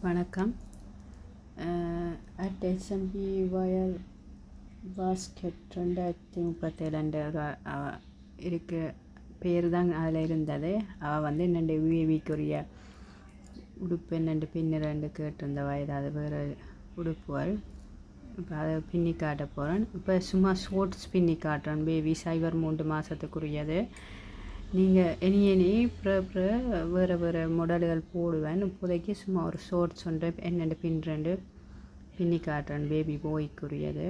வணக்கம். At SMP wire basket ரெண்டாயிரத்தி முப்பத்தேழு ரெண்டு அவ- இருக்கு. பேர் தான் அதில் இருந்தது. அவள் வந்து என்னென்ன விஏவிக்குரிய உடுப்பு என்னென்று பின்னிரண்டு கேட்டிருந்த வயது அது வேறு உடுப்புகள் இப்போ அதை பின்னி காட்ட போகிறேன் இப்போ சும்மா ஷோர்ட்ஸ் பின்னி காட்டுறேன். பேபி சைபர் மூன்று மாதத்துக்குரியது நீங்கள் இனி இனி பிற பிற வேறு வேறு மாடல்கள் போடுவேன். இப்போதைக்கு சும்மா ஒரு ஷோர்ட்ஸ் ஒன்று என்னென்று பின்னிரண்டு பின்னி காட்டுறேன் பேபி போய்க்குரியது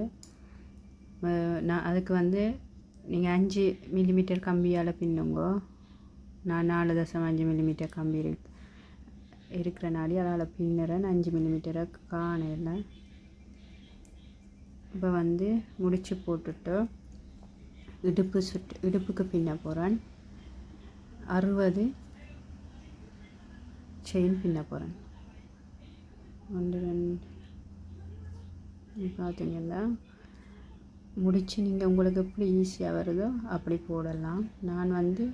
நான் அதுக்கு வந்து நீங்கள் அஞ்சு மில்லிமீட்டர் கம்பியால் பின்னுங்க. நான் நாலு தசம் அஞ்சு மில்லிமீட்டர் கம்பி இருக்கு இருக்கிறனாலே அதால் பின்னுறேன். அஞ்சு மில்லிமீட்டரை காணையில். இப்போ வந்து முடித்து போட்டுட்டு இடுப்பு சுட்டு இடுப்புக்கு பின்ன போகிறேன் அறுபது. செயின் பின்ன போகிறேன் ஒன்று ரெண்டு. பார்த்தீங்கன்னா முடித்து நீங்கள் உங்களுக்கு எப்படி ஈஸியாக வருதோ அப்படி போடலாம். நான் வந்து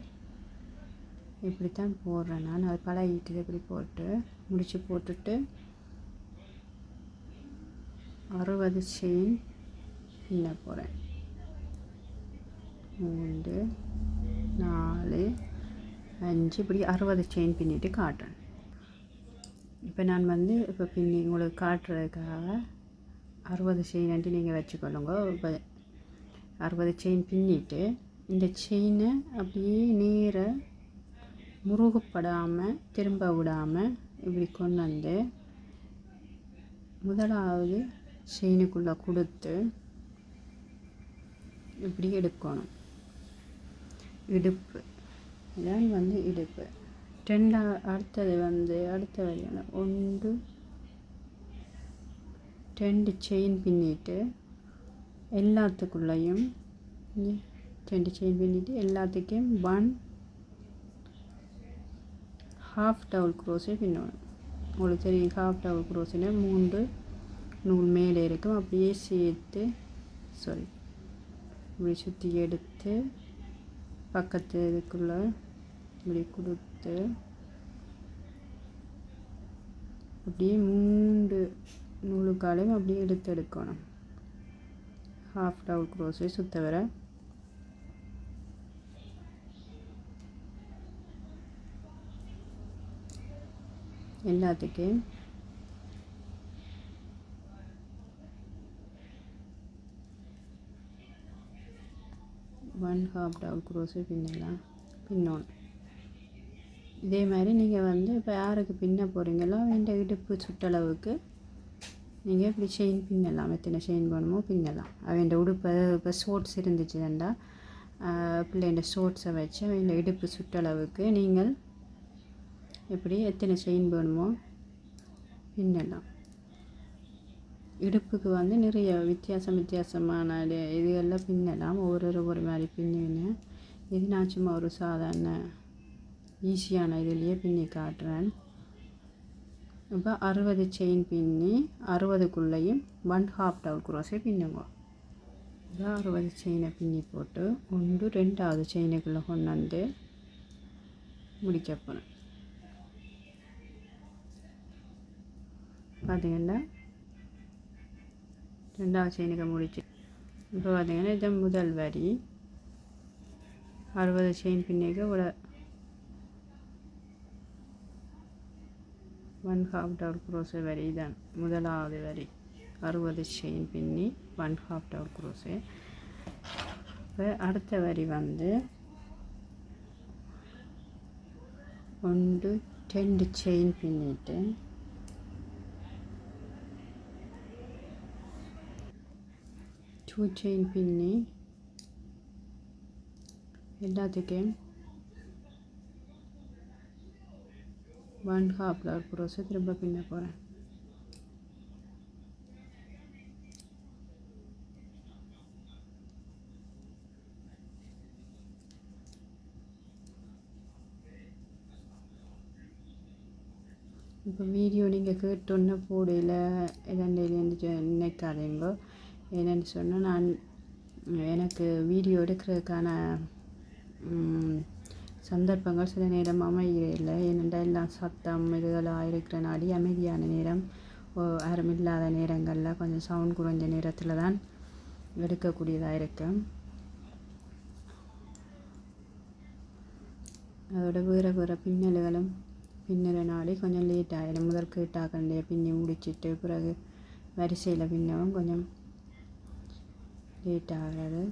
இப்படித்தான் போடுறேன் நான். அது பழகிட்டு இப்படி போட்டு முடித்து போட்டுட்டு அறுபது செயின் பின்ன போகிறேன் மூன்று நாலு அஞ்சு இப்படி அறுபது செயின் பின்னிட்டு காட்டுறேன் இப்போ நான் வந்து இப்போ பின்னி உங்களுக்கு காட்டுறதுக்காக அறுபது செயின்ட்டு நீங்கள் வச்சுக்கொள்ளுங்க. இப்போ அறுபது செயின் பின்னிட்டு இந்த செயினை அப்படியே நீரை முருகப்படாமல் திரும்ப விடாமல் இப்படி கொண்டு வந்து முதலாவது செயினுக்குள்ளே கொடுத்து இப்படி எடுக்கணும். இடுப்பு. இதான் வந்து இடுப்பு. ரெண்டா அடுத்தது வந்து அடுத்த வழியான ஒன்று ரெண்டு செயின் பின்னிட்டு எல்லாத்துக்குள்ளேயும் ரெண்டு செயின் பின்னிட்டு எல்லாத்துக்கும் ஒன் ஹாஃப் டவுல் க்ரோஸே பின்னணும். உங்களுக்கு தெரியும் ஹாஃப் டவுல் க்ரோஸில் மூன்று நூல் மேலே இருக்கும். அப்படியே சேர்த்து சாரி இப்படி சுற்றி எடுத்து பக்கத்து இதுக்குள்ளே இப்படி கொடுத்து அப்படியே மூன்று நூலுக்காலையும் அப்படியே எடுத்து எடுக்கணும். ஹாஃப் டவுல் க்ரோஸே சுத்த வர. எல்லாத்துக்கும் ஒன் ஹாஃப் டவுல் க்ரோஸே பின்னலாம். பின்னணும். இதே மாதிரி நீங்கள் வந்து இப்போ யாருக்கு பின்ன போகிறீங்களோ இந்த இடுப்பு சுற்றளவுக்கு நீங்கள் இப்படி செயின் பின்னலாம் எத்தனை செயின் போகணுமோ பின்னலாம் அவன் உடுப்பு இப்போ ஷோர்ட்ஸ் இருந்துச்சுன்னா பிள்ளைண்ட ஷோர்ட்ஸை வச்சு அவன் இடுப்பு சுற்றளவுக்கு நீங்கள் எப்படி எத்தனை செயின் வேணுமோ பின்னலாம் இடுப்புக்கு வந்து நிறைய வித்தியாசம் வித்தியாசமான இது- எல்லாம் பின்னலாம் ஒவ்வொரு ஒரு மாதிரி பின்னினேன் இது நான் சும்மா ஒரு சாதாரண ஈஸியான இதுலேயே பின்னி காட்டுறேன். இப்போ அறுபது செயின் பின்னி அறுபதுக்குள்ளேயும் ஒன் ஹாஃப் டவுல் குரோஸை பின்னுங்க. இப்போ அறுபது செயினை பின்னி போட்டு ஒன்று ரெண்டாவது செயினுக்குள்ளே கொண்டு வந்து முடிக்க போகிறேன் பார்த்தீங்கன்னா ரெண்டாவது செயினுக்கு முடிச்சு இப்போ பார்த்தீங்கன்னா இது முதல் வரி. அறுபது செயின் பின்னிக்கு இவ்வளோ ஒன் ஹாஃப் டவுல் குரோசே வரி தான். முதலாவது வரி. அறுபது செயின் பின்னி ஒன் ஹாஃப் டவுல் குரோசே இப்போ அடுத்த வரி வந்து ஒன்று ரெண்டு செயின் பின்னிட்டு டூ செயின் பின்னி எல்லாத்துக்கும் ஒன் ஹாஃப் டவுல் குரோஸை திரும்ப பின்ன போகிறேன் இப்போ வீடியோ நீங்கள் கேட்டோன்னே போடையில் இரண்டு நினைக்காதீங்க. என்னென்னு சொன்னால் நான் எனக்கு வீடியோ எடுக்கிறதுக்கான சந்தர்ப்பங்கள் சில நேரம் அமைகிறதில்லை ஏனென்றால் எல்லாம் சத்தம் இதுகளாக இருக்கிற நாடி அமைதியான நேரம் யாரும் இல்லாத நேரங்களில் கொஞ்சம் சவுண்ட் குறைஞ்ச நேரத்தில் தான் எடுக்கக்கூடியதாக இருக்கும். அதோட வேறு வேறு பின்னல்களும் பின்னல நாடி கொஞ்சம் லேட் ஆகிடும் முதல் கேட்டாக்கண்டைய பின்னி முடிச்சிட்டு பிறகு வரிசையில் பின்னவும் கொஞ்சம் லேட் ஆகிறது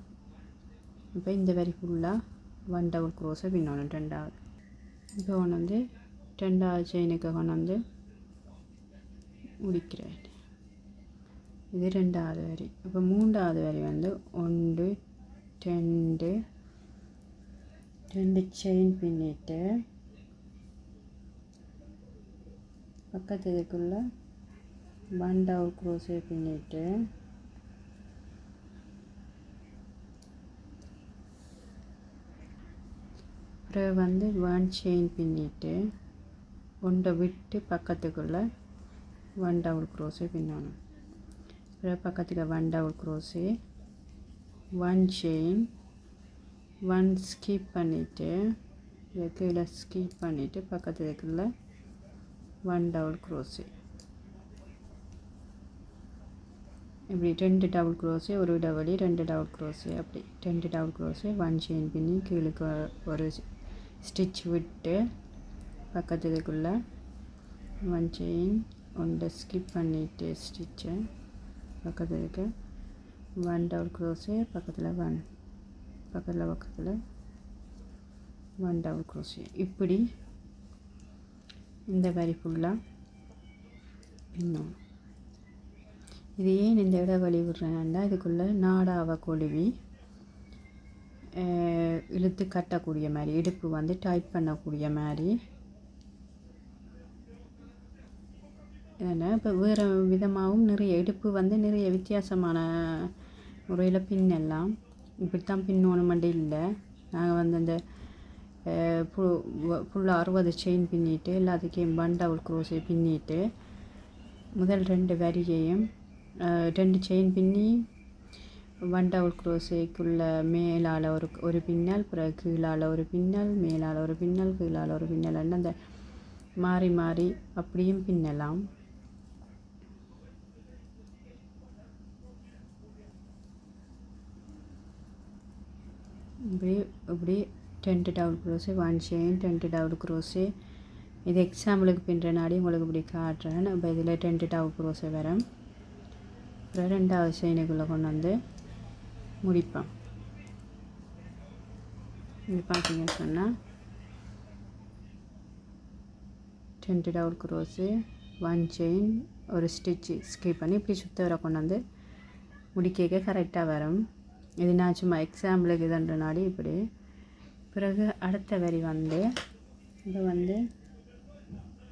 இப்போ இந்த வரி ஃபுல்லாக ஒன் டபுள் க்ரோஸை பின்னணும் ரெண்டாவது இப்போ கொண்டு வந்து ரெண்டாவது செயினுக்கு கொண்டு வந்து முடிக்கிறேன் இது ரெண்டாவது வரி இப்போ மூன்றாவது வரி வந்து ஒன்று ரெண்டு ரெண்டு செயின் பின்னிட்டு பக்கத்து இதுக்குள்ளே ஒன் டபுள் க்ரோஸே பின்னிட்டு அப்புறம் வந்து ஒன் செயின் பின்னிட்டு ஒன்றை விட்டு பக்கத்துக்குள்ளே ஒன் டபுள் க்ரோஸே பின்னணும் அப்புறம் பக்கத்தில் one double crochet one chain one skip பண்ணிவிட்டு கீழே ஸ்கிப் பண்ணிவிட்டு பக்கத்தில் ஒன் டபுள் க்ரோஸே இப்படி ரெண்டு டபுள் க்ரோஸே ஒரு டபுளி ரெண்டு டபுள் க்ரோஸே அப்படி ரெண்டு டபுள் க்ரோஸே ஒன் செயின் பின்னி கீழுக்கு ஒரு ஸ்டிச் விட்டு பக்கத்துக்குள்ளே ஒன் செயின் ஒன்றை ஸ்கிப் பண்ணிவிட்டு ஸ்டிச்சை பக்கத்தில் இருக்க ஒன் டபுள் க்ரோஸே பக்கத்தில் ஒன் பக்கத்தில் பக்கத்தில் ஒன் டபுள் க்ரோஸே இப்படி இந்த வரி ஃபுல்லாக இன்னும் இது ஏன் இந்த இடைவெளி விடுறேன்னா இதுக்குள்ளே நாடாவை கொழுவி இழுத்து கட்டக்கூடிய மாதிரி இடுப்பு வந்து டைட் பண்ணக்கூடிய மாதிரி. இதனால் இப்போ வேறு விதமாகவும் நிறைய இடுப்பு வந்து நிறைய வித்தியாசமான முறையில் பின்னெல்லாம் இப்படித்தான் பின்னணுமெண்டு இல்லை. நாங்கள் வந்து அந்த ஃபுல்லாக அறுபது செயின் பின்னிட்டு எல்லாத்துக்கும் பண்டவுல் க்ரோஸை பின்னிட்டு முதல் ரெண்டு வரியையும் ரெண்டு செயின் பின்னி ஒன் டபுள் குரோசைக்குள்ள மேலால் ஒரு ஒரு பின்னல் பிறகு கீழால் ஒரு பின்னல் மேலால் ஒரு பின்னல் கீழால் ஒரு பின்னல் அந்த மாறி மாறி அப்படியும் பின்னலாம். இப்படி இப்படி ten double crochet one chain ten double crochet இது எக்ஸாம்பிளுக்கு பின்னுற நாடி உங்களுக்கு இப்படி காட்டுறேன். இப்போ இதில் டென்ட்டு டவுல் குரோஸு வரேன் அப்புறம் ரெண்டாவது செயினுக்குள்ளே கொண்டு வந்து முடிப்பேன். இது பார்த்தீங்கன்னு சொன்னால் டென்ட்டு அவுட் க்ரோஸு ஒன் செயின் ஒரு ஸ்டிச்சு ஸ்கிப் பண்ணி இப்படி சுற்ற வர கொண்டு வந்து முடிக்க கரெக்டாக வரும். இது நான் சும்மா எக்ஸாம்பிளுக்கு இதுன்றனாடி இப்படி. பிறகு அடுத்த வரி வந்து இது வந்து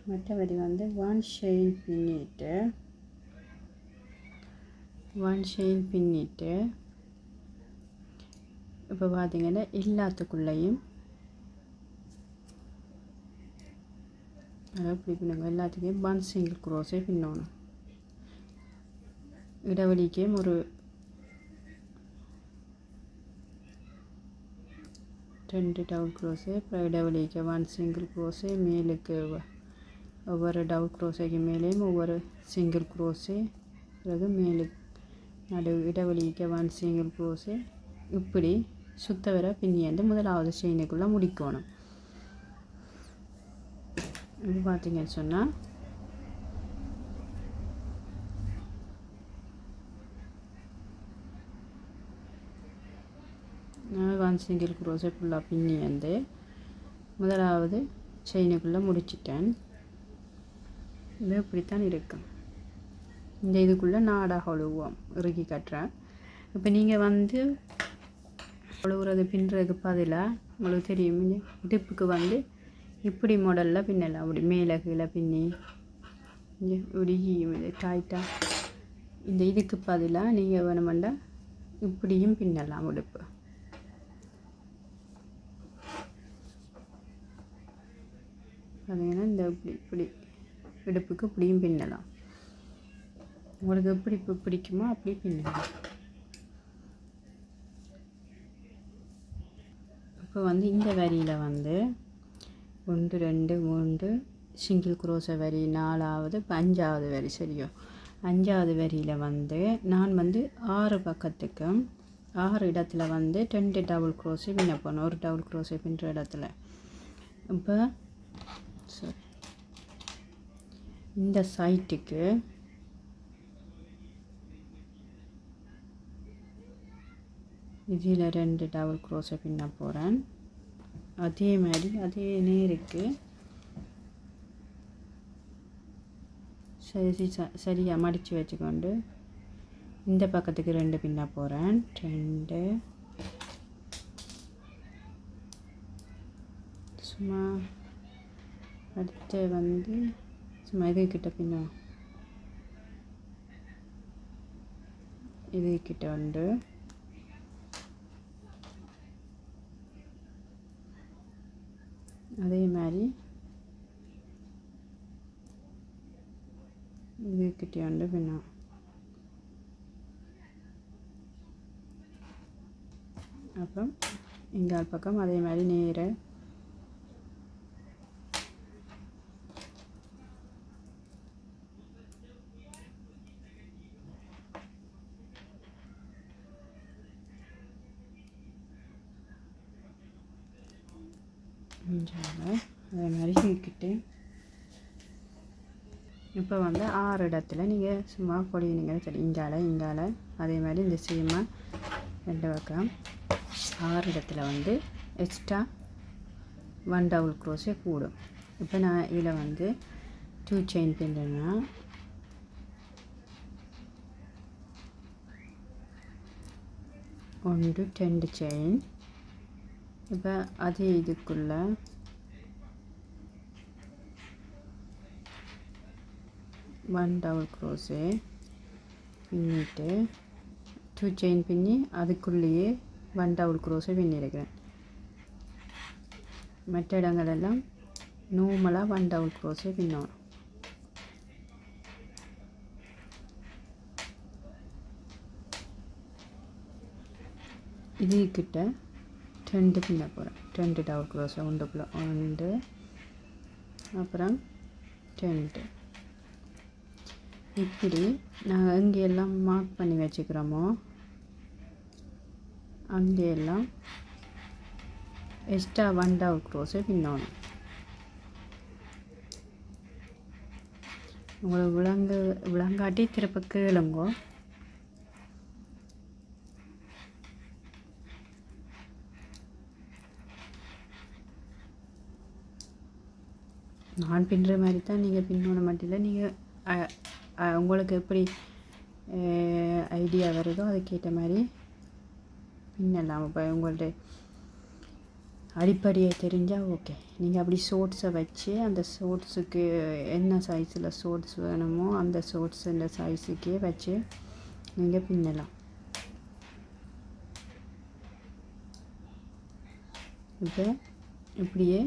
மற்ற வரி வந்து ஒன் செயின் பின்னிட்டு ஒன் செயின் பின்னிட்டு இப்போ பார்த்தீங்கன்னா எல்லாத்துக்குள்ளேயும் அதாவது இப்படி பின்னுங்க எல்லாத்துக்கும் பன் சிங்கிள் குரோஸே பின்னணும். இடைவெளிக்கும் ஒரு ரெண்டு டவுல் க்ரோஸு அப்புறம் இடைவெளிக்கு ஒன் சிங்கிள் க்ரோஸு மேலுக்கு ஒவ்வொரு டவுல் க்ரோஸைக்கு மேலேயும் ஒவ்வொரு சிங்கிள் க்ரோஸு பிறகு மேலுக்கு நடு இடைவெளிக்கு ஒன் சிங்கிள் க்ரோஸு இப்படி சுத்த வர பின்னியந்து முதலாவது செயினுக்குள்ளே முடிக்கணும். இது பார்த்தீங்கன்னு சொன்னால் நான் ஒன் சிங்கிள் குரோஸை ஃபுல்லாக பின்னி வந்து முதலாவது செயினுக்குள்ளே முடிச்சிட்டேன். இது இப்படித்தான் இருக்கும். இந்த இதுக்குள்ளே நாடாக ஒழுவோம் இறுக்கி கட்டுறேன். இப்போ நீங்கள் வந்து ஒழுகுறது பின்னுறதுக்கு பதிலாக உங்களுக்கு தெரியும். இடுப்புக்கு வந்து இப்படி மாடலில் பின்னலாம். அப்படி மேலே கீழே பின்னி இங்க இப்படி டைட்டாக இந்த இதுக்கு பதிலாக நீங்கள் வேணுமெண்டா இப்படியும் பின்னலாம் உடுப்பு. பார்த்தீங்கன்னா இந்த இப்படி இப்படி இடுப்புக்கு இப்படியும் பின்னலாம். உங்களுக்கு எப்படி இப்போ பிடிக்குமோ அப்படி பின்னலாம். இப்போ வந்து இந்த வரியில் வந்து ஒன்று ரெண்டு மூன்று சிங்கிள் குரோச வரி நாலாவது இப்போ அஞ்சாவது வரி சரியோ? அஞ்சாவது வரியில் வந்து நான் வந்து ஆறு பக்கத்துக்கும் ஆறு இடத்துல வந்து ரெண்டு டபுள் க்ரோஸை பின்ன போனோம் ஒரு டபுள் க்ரோஸை பின்னுற இடத்துல. இப்போ இந்த சைட்டுக்கு இதில் ரெண்டு டபுள் க்ரோஸை பின்ன போகிறேன் அதே மாதிரி அதே நேருக்கு. சரி ச- மடித்து வச்சுக்கொண்டு. இந்த பக்கத்துக்கு ரெண்டு பின்ன போகிறேன் ரெண்டு. சும்மா அடுத்து வந்து சும்மா இது கிட்ட பின்ன இது கிட்ட அதே மாதிரி இது கிட்ட உண்டு பின்ன. அப்புறம் இங்கால் பக்கம் அதே மாதிரி நேர இஞ்சால அதே மாதிரி இழுக்கிட்டு இப்போ வந்து ஆறு இடத்துல நீங்கள் சும்மா பொடினீங்க சரி இங்கால இங்கால அதே மாதிரி இந்த சீமா ரெண்டு பக்கம். ஆறு இடத்துல வந்து எக்ஸ்ட்ரா ஒன் டபுள் க்ரோஸே கூடும். இப்போ நான் இதில் வந்து டூ செயின் பின்னுறேன்னா ஒன்று ரெண்டு செயின் இப்போ அதே இதுக்குள்ளே ஒன் டபுள் க்ரோஸே பின்னிட்டு டூ செயின் பின்னி அதுக்குள்ளேயே ஒன் டபுள் க்ரோஸை பின்னிருக்கிறேன். மற்ற இடங்களெல்லாம் நூமலாக ஒன் டபுள் க்ரோஸை பின்னணும் இதுக்கிட்ட கிட்ட ரெண்டு பின்ன போகிறேன் ரெண்டு டபுள் க்ரோஸை ஒன்றுக்குள்ள ஒன்று அப்புறம் ரெண்டு இப்படி நாங்கள் எங்கெல்லாம் மார்க் பண்ணி வச்சுக்கிறோமோ அங்கெல்லாம் எக்ஸ்ட்ரா ஒன் டபுள் க்ரோஸை பின்னணும். உங்களுக்கு விளங்கு விளங்காட்டி திருப்ப கேளுங்கோ. நான் பின்னுற மாதிரி தான் நீங்கள் பின்னோட மட்டும் இல்லை நீங்கள் உங்களுக்கு எப்படி ஐடியா வருதோ அதுக்கேற்ற மாதிரி பின்னலாம் இப்போ உங்கள்ட்ட அடிப்படையை தெரிஞ்சால் ஓகே நீங்கள் அப்படி ஷோட்ஸை வச்சு அந்த ஷோட்ஸுக்கு என்ன சைஸில் ஷோட்ஸ் வேணுமோ அந்த ஷோட்ஸ் இந்த சைஸுக்கே வச்சு நீங்கள் பின்னலாம் இப்போ இப்படியே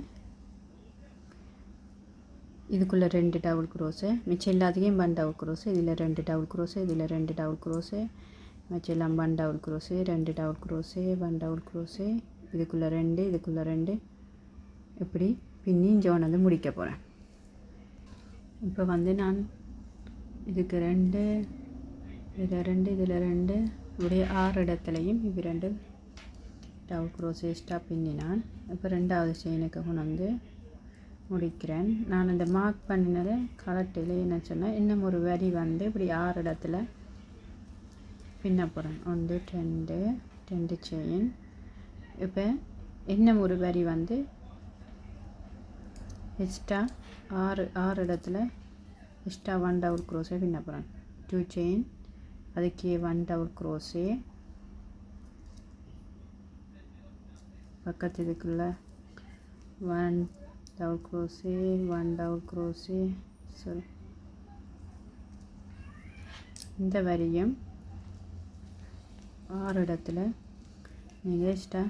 இதுக்குள்ளே ரெண்டு டவுல் க்ரோஸு மிச்சம் எல்லாத்துக்கும் ஒன் டவுல் க்ரோஸு இதில் ரெண்டு டவுல் க்ரோஸு இதில் ரெண்டு டவுல் க்ரோஸு மிச்சம் எல்லாம் ஒன் டவுல் க்ரோஸு ரெண்டு double crochet one double crochet இதுக்குள்ளே ரெண்டு இதுக்குள்ளே ரெண்டு. இப்படி பின்னி ஜோன் வந்து முடிக்க போகிறேன் இப்போ வந்து நான் இதுக்கு ரெண்டு இதில் ரெண்டு இதில் ரெண்டு இப்படியே ஆறு இடத்துலையும் இது ரெண்டு டபுள் க்ரோஸ் எக்ஸ்ட்ரா பின்னினான். இப்போ ரெண்டாவது செயினுக்கு கொண்டு வந்து முடிக்கிறேன். நான் இந்த மார்க் பண்ணினதை கரெக்டில் என்ன சொன்னால் இன்னும் ஒரு வரி வந்து இப்படி ஆறு இடத்துல பின்ன போகிறேன் ஒன்று ரெண்டு ரெண்டு செயின் இப்போ இன்னும் ஒரு வரி வந்து எக்ஸ்ட்ரா ஆறு ஆறு இடத்துல எக்ஸ்ட்ரா ஒன் டபுள் க்ரோஸே பின்ன போகிறேன் டூ செயின் அதுக்கே ஒன் டபுள் க்ரோஸே பக்கத்து இதுக்குள்ள one double crochet one double crochet sorry. இந்த வரியும் ஆறு இடத்துல நீங்கள் எக்ஸ்ட்ரா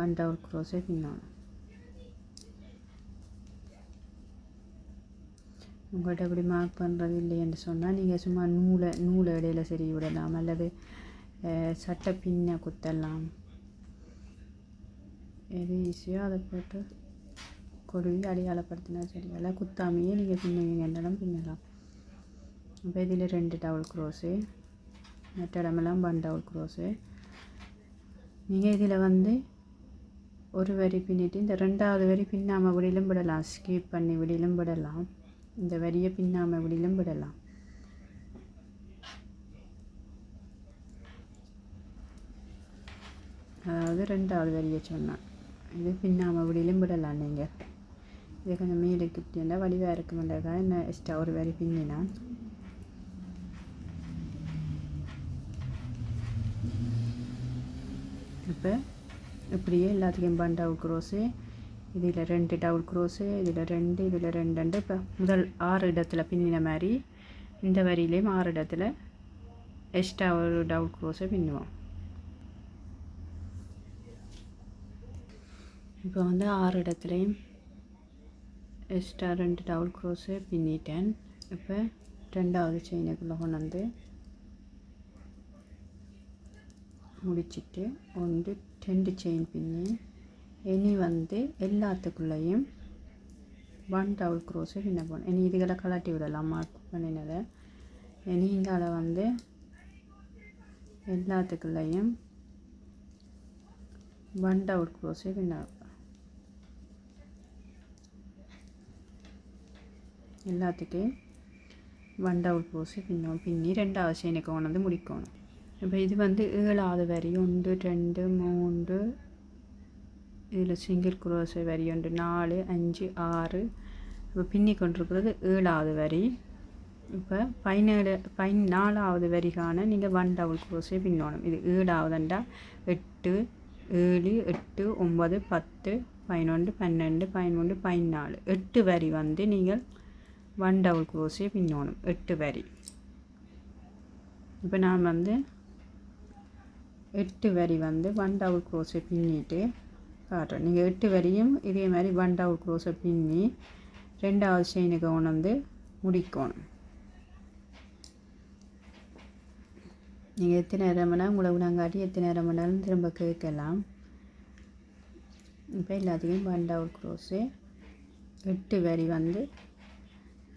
ஒன் டபுள் க்ரோஸே பின்னணும் உங்கள்கிட்ட இப்படி மார்க் பண்ணுறது இல்லைன்னு சொன்னால் நீங்கள் சும்மா நூலை நூலை இடையில சரி விடலாம் அல்லது சட்டை பின்ன குத்தலாம். எது ஈஸியோ அதை போட்டு கொடுவி அடையாளப்படுத்தினா சரி குத்தாமையே நீங்கள் பின்னுவீங்கன்னாலும் பின்னலாம். இப்போ இதில் ரெண்டு டபுள் க்ரோஸு மற்ற இடமெல்லாம் ஒன் டபுள் க்ரோஸு. நீங்கள் இதில் வந்து ஒரு வரி பின்னிட்டு இந்த ரெண்டாவது வரி பின்னாமல் விடிலும் விடலாம். ஸ்கிப் பண்ணி விடிலும் விடலாம். இந்த வரியை பின்னாமல் விடிலும் விடலாம். அதாவது ரெண்டாவது வரியை சொன்னேன். இது பின்னாமல் விடிலும் விடலாம் நீங்கள் இது கொஞ்சம் மேலே இப்படி வடிவாக இருக்குமெண்டாக்கா என்ன எக்ஸ்ட்ரா ஒரு வரி பின்னினான் இப்போ இப்படியே எல்லாத்துக்கும் பன் டவுல் க்ரோஸு இதில் ரெண்டு டவுல் க்ரோஸு இதில் ரெண்டு இதில் ரெண்டு இப்போ முதல் ஆறு இடத்துல பின்னின மாதிரி இந்த வரியிலையும் ஆறு இடத்துல எக்ஸ்ட்ரா ஒரு டவுல் க்ரோஸை பின்னுவோம் இப்போ வந்து ஆறு இடத்துலையும் எக்ஸ்ட்ரா ரெண்டு டவுல் க்ரோஸு பின்னிட்டேன் இப்போ ரெண்டாவது செயினுக்குள்ளே கொண்டு வந்து முடிச்சிட்டு ஒன்று ரெண்டு செயின் பின்னி இனி வந்து எல்லாத்துக்குள்ளேயும் ஒன் டவுல் க்ரோஸு பின்ன போகணும் இனி இதுகளை கலாட்டி விடலாம் மார்க் பண்ணினதை இனி இங்கால வந்து எல்லாத்துக்குள்ளேயும் ஒன் டவுல் க்ரோஸு பின்ன எல்லாத்துக்கும் ஒன் டவுல் க்ரோஸை பின்னோம். பின்னி ரெண்டாவது செயினுக்கு கொண்டு வந்து முடிக்கணும். இப்போ இது வந்து ஏழாவது வரி. ஒன்று ரெண்டு மூன்று. இதில் சிங்கிள் குரோசை வரி. ஒன்று நாலு அஞ்சு ஆறு. இப்போ பின்னி கொண்டிருக்கிறது ஏழாவது வரி. இப்போ பதினேழு பைன் நாலாவது வரிக்கான நீங்கள் ஒன் டபுள் குரோஸை பின்னோணும். இது ஏழாவதுண்டா எட்டு ஏழு எட்டு ஒம்பது பத்து பதினொன்று பன்னெண்டு பதிமூன்று பதினாலு. எட்டு வரி வந்து நீங்கள் ஒன் டபுள் குரோஸை பின்னோணும் எட்டு வரி. இப்போ நான் வந்து எட்டு வரி வந்து ஒன் டவுல் க்ரோஸை பின்னிட்டு காட்டுறேன். நீங்கள் எட்டு வரியும் இதே மாதிரி ஒன் டவுல் க்ரோஸை பின்னி ரெண்டாவது செயினுக்கு உணர்ந்து முடிக்கணும். நீங்கள் எத்தனை நேரம் வேணால் உங்களை உணங்காட்டி எத்தனை நேரம் வேணாலும் திரும்ப கேட்கலாம். இப்போ எல்லாத்தையும் ஒன் டவுல் க்ரோஸு எட்டு வரி வந்து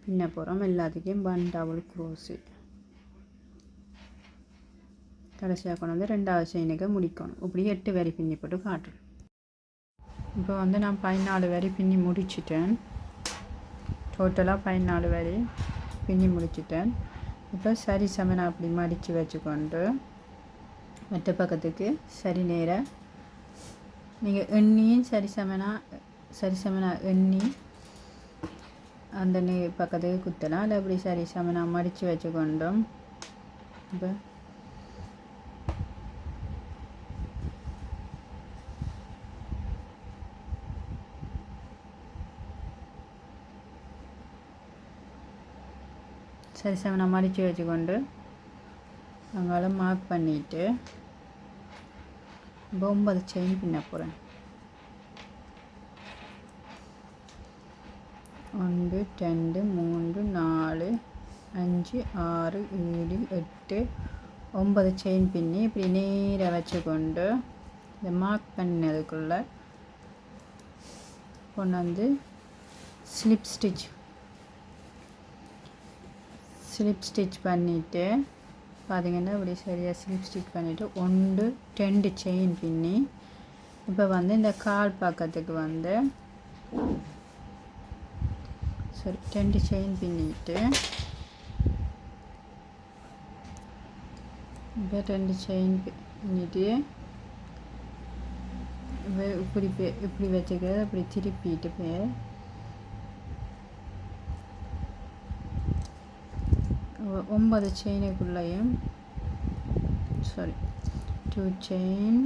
പിന്നെ പുറം எல்லாத்துக்கும் വൺ ഡബിൾ க்ரோஸு கடைசியாக கொண்டு வந்து ரெண்டாவது செயினுக்கு முடிக்கணும் இப்படி எட்டு வரி பின்னி போட்டு காட்டுறேன் இப்போ வந்து நான் பதினாலு வரி பின்னி முடிச்சிட்டேன் டோட்டலாக பதினாலு வரி பின்னி முடிச்சிட்டேன் இப்போ சரி சமனை அப்படி மடித்து வச்சுக்கொண்டு மற்ற பக்கத்துக்கு சரி நேராக நீங்கள் எண்ணியும் சரி சமனாக சரி சமனாக எண்ணி அந்த நே பக்கத்துக்கு குத்தலாம் அதை அப்படி சரி சமனாக மடித்து வச்சுக்கொண்டோம். இப்போ சரி செவனை மடித்து வச்சுக்கொண்டு அங்கால மார்க் பண்ணிவிட்டு இப்போ ஒன்பது செயின் பின்ன போகிறேன் ஒன்று ரெண்டு மூன்று நாலு அஞ்சு ஆறு ஏழு எட்டு ஒன்பது செயின் பின்னி இப்படி நேராக வச்சுக்கொண்டு இந்த மார்க் பண்ணதுக்குள்ளே கொண்டு வந்து ஸ்லிப் ஸ்டிச் ஸ்லிப் ஸ்டிச் பண்ணிவிட்டு பார்த்திங்கன்னா இப்படி சரியாக ஸ்லிப் ஸ்டிச் பண்ணிவிட்டு ஒன்று ரெண்டு செயின் பின்னி இப்போ வந்து இந்த கால் பக்கத்துக்கு வந்து சரி ரெண்டு செயின் பின்னிட்டு இப்போ ரெண்டு செயின் பின்னிட்டு இப்படி இப்படி வச்சுக்கிறது அப்படி திருப்பிட்டு போய் ஒன்பது செயினுக்குள்ளேயும் sorry two chain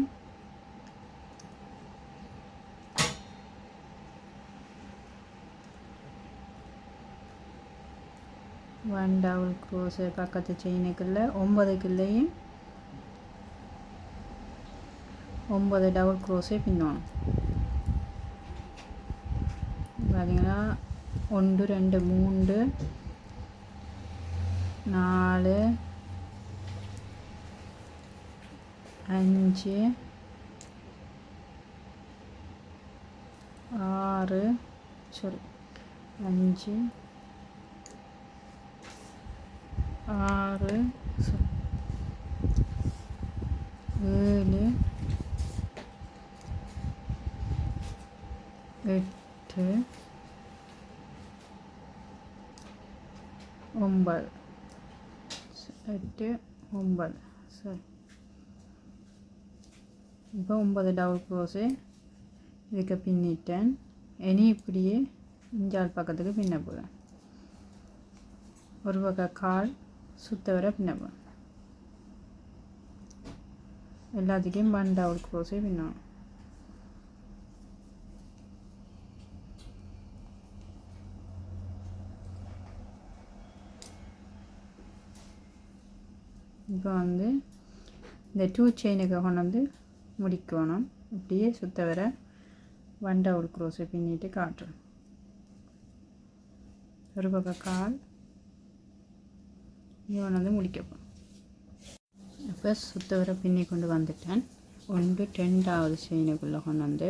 one double crochet பக்கத்து செயினுக்குள்ள ஒன்பதுக்குள்ளேயும் ஒம்பது டபுள் க்ரோஸே பின்னோணும் பார்த்தீங்கன்னா ஒன்று ரெண்டு மூன்று நாலு அஞ்சு ஆறு சரி அஞ்சு ஆறு ஏழு எட்டு ஒன்பது எட்டு ஒன்பது சரி இப்போ ஒன்பது டபுள் க்ரோஸு இதுக்கு பின்னிட்டேன் இனி இப்படியே இஞ்சால் பக்கத்துக்கு பின்ன போகிறேன் ஒரு பக்கம் கால் சுத்த வர பின்ன போகிறேன் எல்லாத்துக்கும் ஒன் டபுள் க்ரோஸே பின்னணும் இப்போ வந்து இந்த டூ செயினுக்கு கொண்டு வந்து முடிக்கணும். இப்படியே சுத்த வர வண்டை டபுள் க்ரோஸை பின்னிட்டு காட்டுறோம். ஒரு பக்கம் கால் இவன் வந்து முடிக்கப்போம் இப்போ சுத்த வர பின்னி கொண்டு வந்துட்டேன் ஒன்று ரெண்டாவது செயினுக்குள்ளே கொண்டு வந்து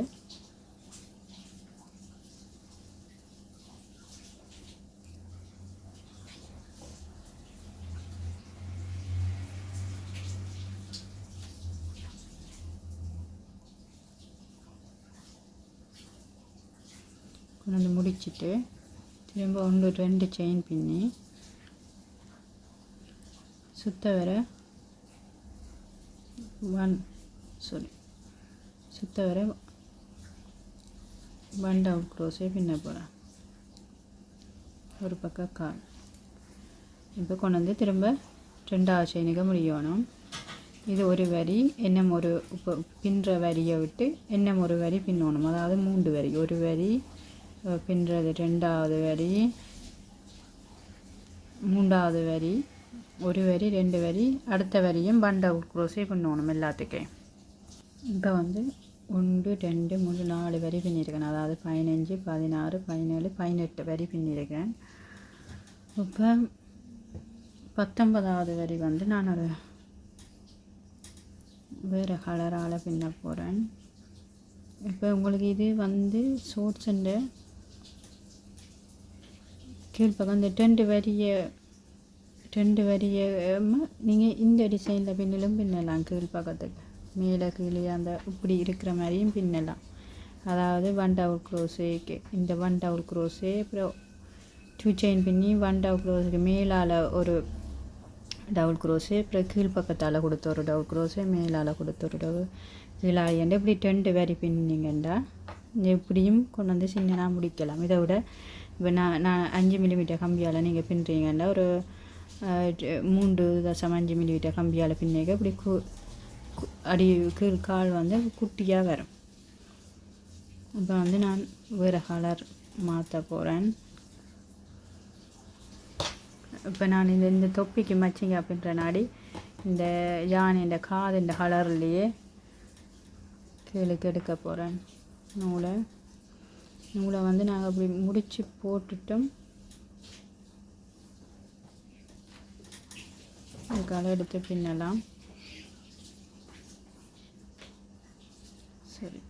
கொண்டு வந்து முடிச்சிட்டு திரும்ப ஒன்று ரெண்டு செயின் பின்னி சுத்த வர வன் சாரி சுத்த வர ஒன் டவுன் க்ரோஸே பின்ன போகிறேன் ஒரு பக்கம் கால். இப்போ கொண்டு வந்து திரும்ப ரெண்டாவது செயினுக்கு முடியணும். இது ஒரு வரி என்னம் ஒரு இப்போ பின்னுற வரியை விட்டு என்னம் ஒரு வரி பின்னணும். அதாவது மூன்று வரி. ஒரு வரி பின்னுறது ரெண்டாவது வரி மூன்றாவது வரி ஒரு வரி ரெண்டு வரி அடுத்த வரியும் பண்டை க்ரோஸே பண்ணணும் எல்லாத்துக்கும் இப்போ வந்து ஒன்று ரெண்டு மூணு நாலு வரி பின்னிருக்கேன் அதாவது பதினஞ்சு பதினாறு பதினேழு பதினெட்டு வரி பின்னிருக்கேன் இப்போ பத்தொன்பதாவது வரி வந்து நான் ஒரு வேறு கலரால் பின்ன போகிறேன் இப்போ உங்களுக்கு இது வந்து ஷோர்ட்ஸுண்டு கீழ்ப்பக்கம் இந்த ரெண்டு வரியை ரெண்டு வரிய நீங்கள் இந்த டிசைனில் பின்னலும் பின்னலாம் கீழ் பக்கத்துக்கு. மேலே கீழே அந்த இப்படி இருக்கிற மாதிரியும் பின்னலாம். அதாவது ஒன் டவுல் க்ரோஸேக்கு இந்த ஒன் டவுல் க்ரோஸே அப்புறம் டூ செயின் பின்னி ஒன் டவுல் க்ரோஸுக்கு மேலால் ஒரு டவுல் க்ரோஸு அப்புறம் கீழ்ப்பக்கத்தால் கொடுத்த ஒரு டவுல் க்ரோஸு மேலால் கொடுத்த ஒரு டவுல் கீழாடியாண்டு இப்படி ரெண்டு வரி பின்னிங்கண்டா எப்படியும் கொண்டு வந்து சின்னதாக முடிக்கலாம். இதை விட இப்போ நான் நான் அஞ்சு மில்லிமீட்டர் கம்பியால் நீங்கள் பின்னுறீங்கன்னா ஒரு மூன்று தசம் அஞ்சு மில்லிமீட்டர் கம்பியால் பின்னிக்க இப்படி கு அடி கீழ் கால் வந்து குட்டியாக வரும் இப்போ வந்து நான் வேறு கலர் மாற்ற போகிறேன் இப்போ நான் இந்த இந்த தொப்பிக்கு மச்சிங்க அப்படின்ற நாடி இந்த யானை இந்த காது இந்த கலர்லேயே கீழுக்கு எடுக்க போகிறேன் நூலை நூலை வந்து நாங்கள் அப்படி முடித்து போட்டுட்டோம் இதுக்கால எடுத்து பின்னலாம் சரி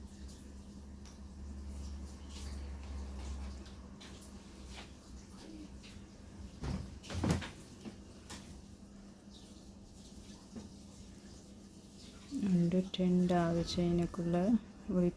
ரெண்டு ரெண்டாவது செயினுக்குள்ளே இப்படி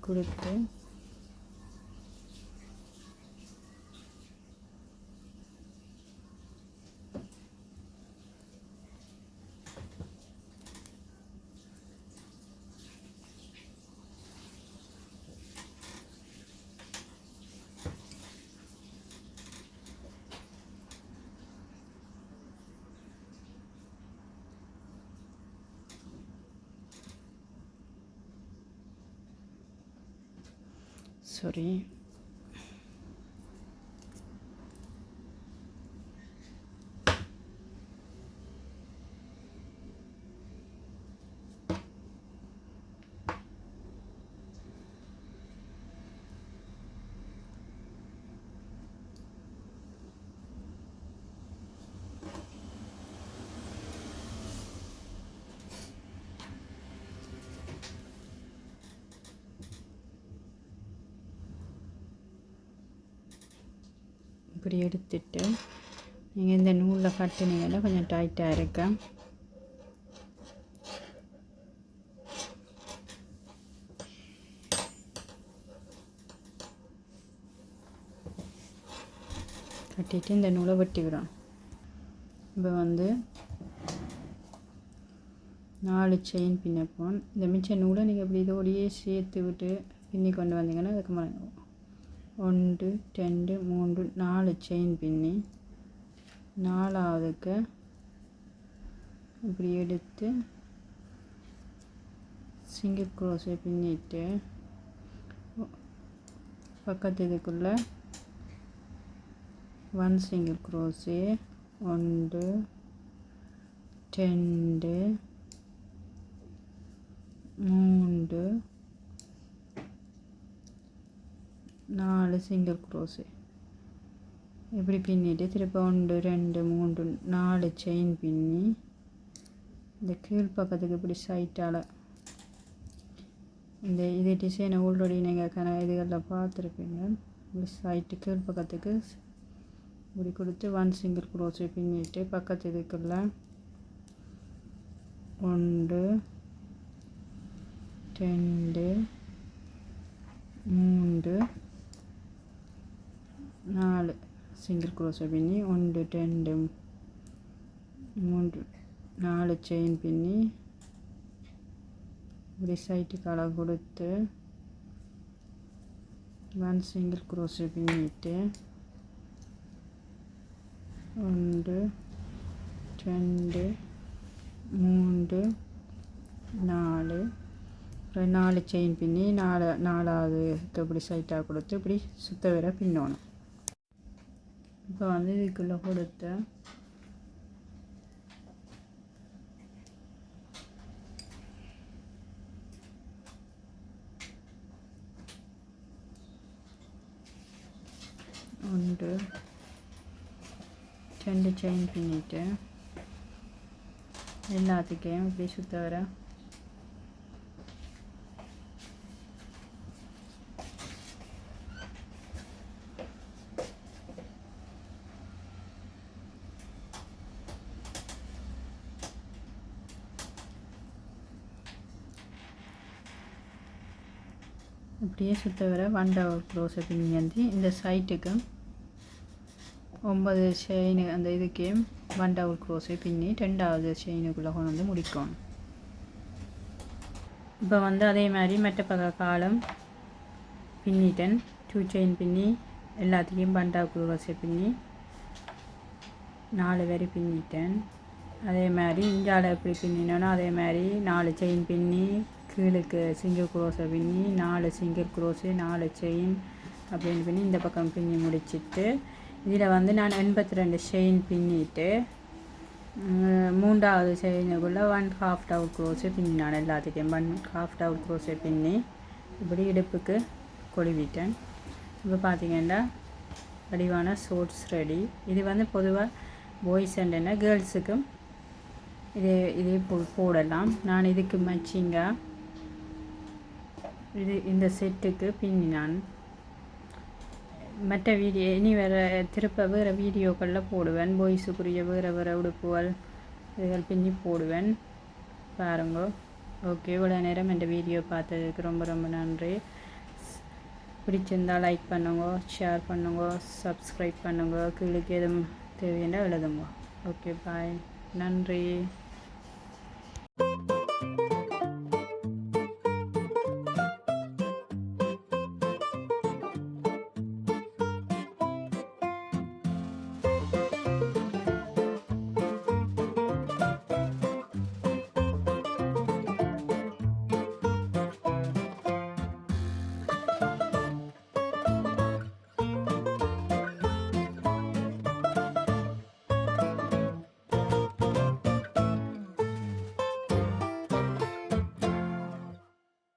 கொடுத்து சாரி இப்படி எடுத்துட்டு நீங்கள் இந்த நூலில் கட்டுனீங்கன்னா கொஞ்சம் டைட்டாக இருக்கும் கட்டிட்டு இந்த நூலை வெட்டிக்கிறோம். இப்போ வந்து நாலு செயின் பின்னப்போம். இந்த மிச்ச நூலை நீங்கள் இப்படி இதோடையே சேர்த்து விட்டு பின்னி கொண்டு வந்தீங்கன்னா அதுக்கு ஒன்று ரெண்டு மூன்று நாலு செயின் பின்னி. நாலாவதுக்கு இப்படி எடுத்து சிங்கிள் க்ரோஸை பின்னிட்டு பக்கத்து இதுக்குள்ளே ஒன் சிங்கிள் க்ரோஸு ஒன்று ரெண்டு மூன்று நாலு சிங்கிள் க்ரோஸு இப்படி பின்னிட்டு திருப்ப ஒன்று ரெண்டு மூன்று நாலு செயின் பின்னி இந்த கீழ் பக்கத்துக்கு இப்படி சைட்டால் இந்த இது டிசைனை ஆல்ரெடி நீங்கள் கன இதுகளில் பார்த்துருப்பீங்க இப்படி சைட்டு கீழ் பக்கத்துக்கு இப்படி கொடுத்து ஒன் சிங்கிள் குரோஸை பின்னிட்டு பக்கத்து இதுக்குள்ள ஒன்று ரெண்டு மூன்று நாலு. சிங்கிள் குரோஸை பின்னி ஒன்று ரெண்டு மூன்று. நாலு செயின் பின்னி இப்படி சைட்டுக்கு அளவு கொடுத்து ஒன் சிங்கிள் குரோஸை பின்னிட்டு ஒன்று ரெண்டு மூன்று நாலு. நாலு செயின் பின்னி நாலு நாலாவது இப்படி சைட்டாக கொடுத்து இப்படி சுத்த வர பின்னணும். இப்போ வந்து இதுக்குள்ளே கொடுத்து ஒன்று ரெண்டு செயின் பின்னிட்டு எல்லாத்துக்கையும் இப்படி சுத்த வர அப்படியே சுத்த வர ஒன் டவர் க்ளோஸை பின்னி வந்து இந்த சைட்டுக்கு ஒன்பது செயின் அந்த இதுக்கே ஒன் டவர் க்ரோஸை பின்னி ரெண்டாவது செயினுக்குள்ளே கொண்டு வந்து முடிக்கணும். இப்போ வந்து அதே மாதிரி மெட்ட பக்க காலம் பின்னிட்டேன். டூ செயின் பின்னி எல்லாத்துலேயும் பண்டா குரோஸை பின்னி நாலு வரி பின்னிட்டேன். அதே மாதிரி இஞ்சால எப்படி பின்னினோன்னா அதே மாதிரி நாலு செயின் பின்னி கீழுக்கு சிங்கிள் குரோஸை பின்னி நாலு சிங்கிள் குரோஸு நாலு செயின் அப்படின்னு பின்னி இந்த பக்கம் பின்னி முடிச்சுட்டு இதில் வந்து நான் எண்பத்தி ரெண்டு செயின் பின்னிட்டு மூன்றாவது செயினுக்குள்ளே ஒன் ஹாஃப் டவுட் க்ரோஸு பின்னான் எல்லாத்துக்கும் ஒன் ஹாஃப் டவுட் க்ரோஸை பின்னி இப்படி இடுப்புக்கு கொழுவிட்டேன். இப்போ பார்த்தீங்கன்னா வடிவான சோட்ஸ் ரெடி இது வந்து பொதுவாக பாய்ஸ் அண்ட் கேர்ள்ஸுக்கும் இது இதே போடலாம். நான் இதுக்கு மச்சிங்காக இது இந்த செட்டுக்கு பின்னினான். மற்ற வீடியோ இனி வேறு திருப்ப வேறு வீடியோக்களில் போடுவேன். பாய்ஸுக்குரிய வேறு வேறு உடுப்புகள் இதுகள் பின்னி போடுவேன். பாருங்க. ஓகே இவ்வளோ நேரம் இந்த வீடியோ பார்த்ததுக்கு ரொம்ப ரொம்ப நன்றி. பிடிச்சிருந்தால் லைக் பண்ணுங்க ஷேர் பண்ணுங்க சப்ஸ்கிரைப் பண்ணுங்க. கீழே எதுவும் தேவையான எழுதுங்க. ஓகே பாய் நன்றி.